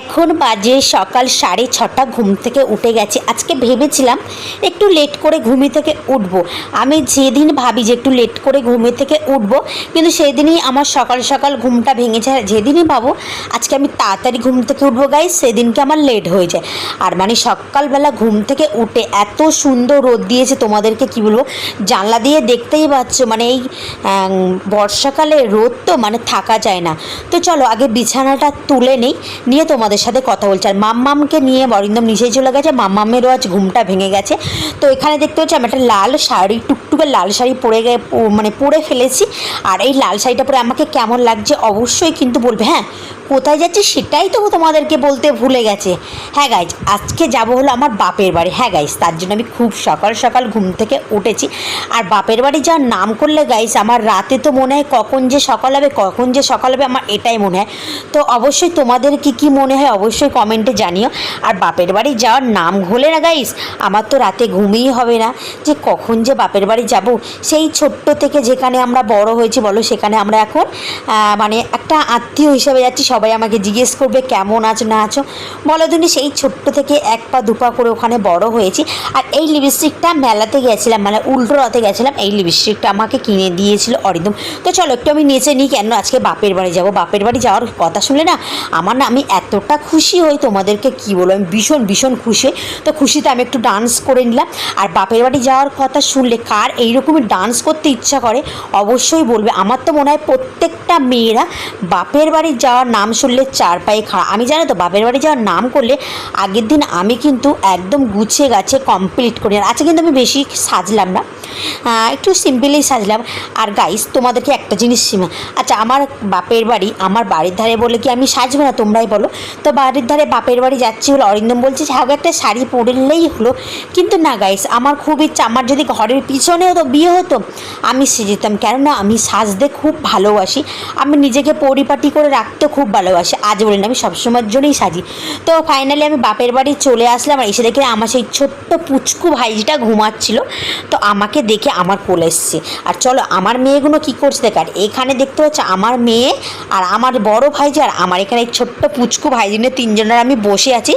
এখন বাজে সকাল সাড়ে ছটা, ঘুম থেকে উঠে গেছে। আজকে ভেবেছিলাম একটু লেট করে ঘুমি থেকে উঠবো। আমি যেদিন ভাবি যে একটু লেট করে ঘুমি থেকে উঠবো, কিন্তু সেদিনই আমার সকাল সকাল ঘুমটা ভেঙে যায়। যেদিনই ভাবো, আজকে আমি তাড়াতাড়ি ঘুম থেকে উঠবো গাই সেদিনকে আমার লেট হয়ে যায়। আর মানে সকালবেলা ঘুম থেকে উঠে এত সুন্দর রোদ দিয়েছে তোমাদেরকে কি বলব? জানলা দিয়ে দেখতেই পাচ্ছ মানে এই বর্ষাকালে রোদ তো মানে থাকা যায় না। তো চলো আগে বিছানাটা তুলে নেই, নিয়ে তোমাদের সাথে কথা বলছে। আর মাম্মামকে নিয়ে বরিন্দম নিজেই চলে গেছে, মাম্মামেরও আজ ঘুমটা ভেঙে গেছে। তো এখানে দেখতে হচ্ছে আমি একটা লাল শাড়ি, টুকটুকে লাল শাড়ি পরে গে মানে পরে ফেলেছি। আর এই লাল শাড়িটা পরে আমাকে কেমন লাগছে অবশ্যই কিন্তু বলবে হ্যাঁ? কোথায় যাচ্ছে সেটাই তো তোমাদেরকে বলতে ভুলে গেছে। হ্যাঁ গাইজ আজকে যাব হলো আমার বাপের বাড়ি। হ্যাঁ গাইজ তার জন্য আমি খুব সকাল সকাল ঘুম থেকে উঠেছি। আর বাপের বাড়ি যাওয়ার নাম করলে গাইজ আমার রাতে তো মনে হয় কখন যে সকাল হবে, কখন যে সকাল হবে, আমার এটাই মনে হয়। তো অবশ্যই তোমাদের কি কি মনে হয় অবশ্যই কমেন্টে জানিও। আর বাপের বাড়ি যাওয়ার নাম হলে না গাইজ আমার তো রাতে ঘুমিয়েই হবে না। যে কখন যে বাপের বাড়ি যাব, সেই ছোট্ট থেকে যেখানে আমরা বড় হয়েছি বলো, সেখানে আমরা এখন মানে একটা আত্মীয় হিসেবে যাচ্ছি সবাই আমাকে জিজ্ঞেস করবে, কেমন আছো, না আছো? বলো তুমি সেই ছোট্ট থেকে এক পা দুপা করে ওখানে বড় হয়েছি। আর এই লিপস্টিকটা মেলাতে গেছিলাম মানে উল্টো রথে গেছিলাম, এই লিপস্টিকটা আমাকে কিনে দিয়েছিল অরিন্দম তো চলো, একটু আমি নেচে নিই কেন আজকে বাপের বাড়ি যাব। বাপের বাড়ি যাওয়ার কথা শুনলে না, আমার না আমি এতটা খুশি হই তোমাদেরকে, কি বলব, আমি ভীষণ ভীষণ খুশি তো খুশিতে আমি একটু ডান্স করে নিলাম। আর বাপের বাড়ি যাওয়ার কথা শুনলে কার এইরকমই ডান্স করতে ইচ্ছা করে, অবশ্যই বলবে। আমার তো মনে হয় প্রত্যেকটা মেয়েরা বাপের বাড়ি যাওয়ার নাম শুনলে চার পায়ে খাড়া। আমি জানো তো, বাপের বাড়ি যাওয়ার নাম করলে আগের দিন আমি কিন্তু একদম গুছিয়ে গাছে কমপ্লিট করি আর আজকে কিন্তু আমি বেশি সাজলাম না। একটু সিম্পলি সাজলাম। আর গাইস তোমাদেরকে একটা জিনিস সীমা আচ্ছা আমার বাপের বাড়ি আমার বাড়ির ধারে বলে কি আমি সাজবো না তোমরাই বলো? তো বাড়ির ধারে বাপের বাড়ি যাচ্ছি হলো, অরিন্দম বলছে হ্যাঁ একটা শাড়ি পরলেই হলো। কিন্তু না গাইস আমার খুব ইচ্ছা, আমার যদি ঘরের পিছনে হতো বিয়ে হতো, আমি সেজেতাম কেননা আমি সাজতে খুব ভালোবাসি। আমি নিজেকে পরিপাটি করে রাখতে খুব ভালোবাসি, আজ বলি না, আমি সবসময়ের জন্যই সাজি। তো ফাইনালি আমি বাপের বাড়ি চলে আসলাম আর এসে দেখে আমার সেই ছোট্ট পুচকু ভাইজিটা ঘুমাচ্ছিল। তো আমাকে দেখে আমার কোলে এসছে। আর চলো, আমার মেয়েগুলো কী করছে দেখ, আর এখানে দেখতে পাচ্ছ আমার মেয়ে আর আমার বড় ভাইজি আর আমার এখানে এই ছোট্ট পুচকু ভাইজি নিয়ে তিনজনের আমি বসে আছি।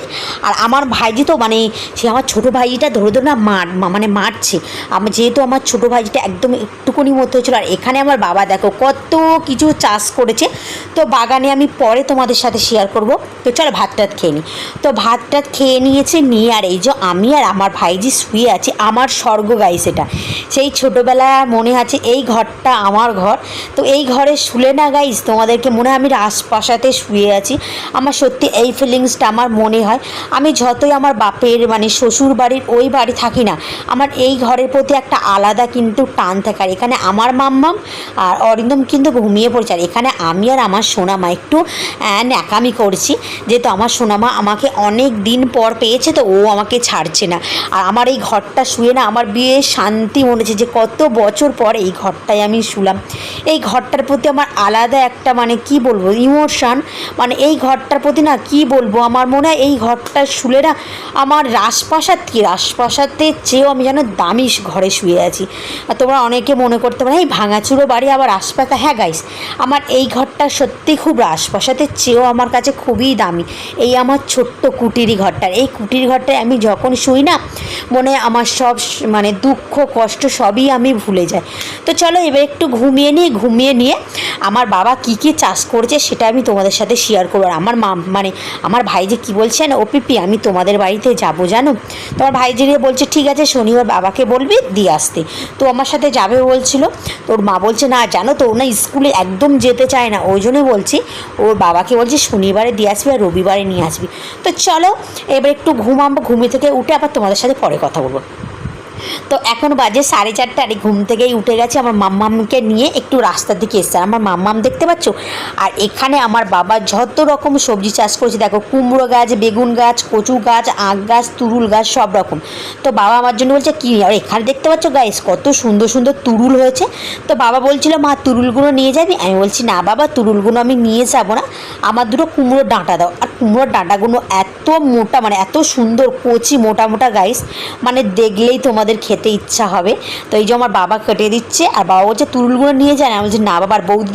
আর আমার ভাইজি তো মানে সে আমার ছোটো ভাইজিটা ধরে ধরে না মার মানে মারছে। আমার যেহেতু আমার ছোটো ভাইজিটা একদম একটুকুনি মতো হয়েছিল, আর এখানে আমার বাবা দেখো কত কিছু চাষ করেছে। তো বাগানে আমি পরে তোমাদের সাথে শেয়ার করব। তো চলো ভাত টাত খেয়ে নিই তো ভাত টাত খেয়ে নিয়েছে নিয়ে আর এই যে আমি আর আমার ভাইজি শুয়ে আছি, আমার স্বর্গ গাই সেটা সেই ছোটোবেলায় মনে আছে এই ঘরটা আমার ঘর। তো এই ঘরে শুলে না গাইস তোমাদেরকে মনে হয় আমি রাজপ্রাসাতে শুয়ে আছি। আমার সত্যি এই ফিলিংসটা আমার মনে হয়। আমি যতই আমার বাপের মানে শ্বশুর বাড়ির ওই বাড়ি থাকি না, আমার এই ঘরের প্রতি একটা আলাদা কিন্তু টান থাকে। আর এখানে আমার মাম্মাম আর অরিন্দম কিন্তু ঘুমিয়ে পড়ছে। আর এখানে আমি আর আমার সোনামা একটু ন্যাকামি করছি যেহেতু আমার সোনামা আমাকে অনেক দিন পর পেয়েছে, তো ও আমাকে ছাড়ছে না। আর আমার এই ঘরটা শুয়ে না আমার বিয়ে শান্তি মনে হচ্ছে যে কত বছর পর এই ঘরটায় আমি শুলাম। এই ঘরটার প্রতি আমার আলাদা একটা মানে কি বলব ইমোশান মানে এই ঘরটার প্রতি না কি বলব, আমার মনে হয় এই ঘরটা শুলে না আমার রাজপ্রাসাদ কি? রাজপ্রাসাদের চেয়েও আমি যেন দামি ঘরে শুয়ে আছি। আর তোমরা অনেকে মনে করতে পারো, এই ভাঙাচুরো বাড়ি আবার রাজপ্রাসাদ হ্যাঁ গাইস আমার এই ঘরটা সত্যি খুব রাজপ্রাসাদের চেয়েও আমার কাছে খুবই দামি। এই আমার ছোট্ট কুটিরি ঘরটার। এই কুটির ঘরটায় আমি যখন শুই না, মনে আমার সব মানে দুঃখ, কষ্ট সবই আমি ভুলে যাই। তো চলো এবার একটু ঘুমিয়ে নিই। ঘুমিয়ে নিয়ে আমার বাবা কি কি চাষ করেছে সেটা আমি তোমাদের সাথে শেয়ার করব। আর আমার মা মানে আমার ভাই যে কী বলছেন ও পিপি আমি তোমাদের বাড়িতে যাব, জানো? তোমার ভাই যে বলছে, ঠিক আছে শনিবার বাবাকে বলবি, দিয়ে আসতে। তো আমার সাথে যাবে বলছিল। তোর মা বলছে, না, জানো তো, ও না স্কুলে একদম যেতে চায় না। ওই জন্যই বলছি ওর বাবাকে বলছি শনিবারে দিয়ে আসবি আর রবিবারে নিয়ে আসবি। তো চলো, এবার একটু ঘুমাবো, ঘুমিয়ে থেকে উঠে আবার তোমাদের সাথে পরে কথা বলব। তো এখন বাজে সাড়ে চারটে, আর ঘুম থেকেই উঠে গেছে, আমার মাম্মামকে নিয়ে একটু রাস্তার দিকে এসছে আমার মাম্মাম দেখতে পাচ্ছ? আর এখানে আমার বাবা যত রকম সবজি চাষ করেছে, দেখো, কুমড়ো গাছ, বেগুন গাছ, কচু গাছ, আখ গাছ, তুরুল গাছ, সব রকম। তো বাবা আমার জন্য বলছে, কি আর এখানে দেখতে পাচ্ছ গাইস কত সুন্দর সুন্দর তুরুল হয়েছে? তো বাবা বলছিল, মা, তুরুলগুলো নিয়ে যাবি? আমি বলছি, না বাবা, তুরুলগুলো আমি নিয়ে যাব না। আমার দুটো কুমড়োর ডাঁটা দাও। আর কুমড়োর ডাঁটাগুলো এত মোটা মানে এত সুন্দর, কচি, মোটা মোটা গাইস মানে দেখলেই তোমাদের খেতে ইচ্ছা হবে। তো এই যে আমার বাবা কেটে দিচ্ছে, আর বাবা বলছে তুলগুলো নিয়ে যায় না আমি বলছি, না বাবার বৌদি